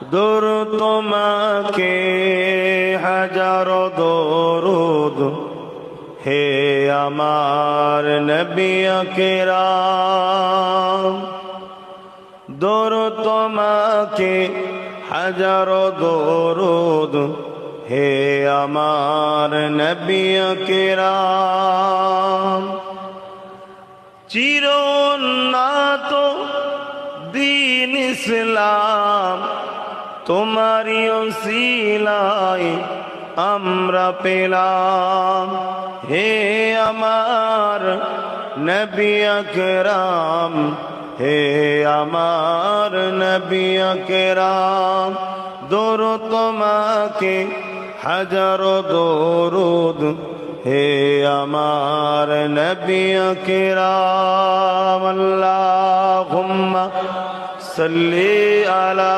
দূর তোমাকে হাজারো দরুদ। হে আমার নবী কেরাম দূর তোমাকে হাজারো দরুদ। হে আমার নবী কেরাম চিরোন্নাত দিন ইসলাম তোমারই সিলাই আমরা পেলাম। হে আমার নবী আকরাম, হে আমার নবী আকরাম দোর তোমাকে হাজারো দরুদ। হে আমার নবী আকরাম, আল্লাহুম্মা সাল্লি আলা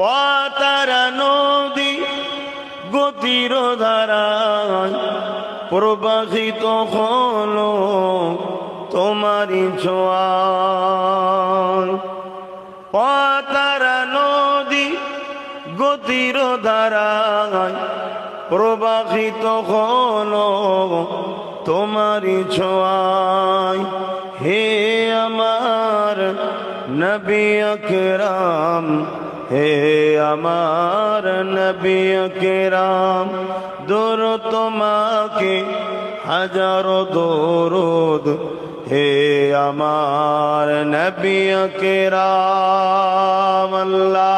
পাতারা নদী গতির ধারায় প্রবাহিত হলো তোমারই ছোঁয়ায়। পাতারা নদী গতির ধারায় প্রবাহিত হলো তোমারই ছোঁয়ায়। হে আমার নবী আকরাম, হে আমার নবী কেরাম দূর তোমাকে হাজারো দরুদ। হে আমার নবী কেরাম আল্লাহুম্মা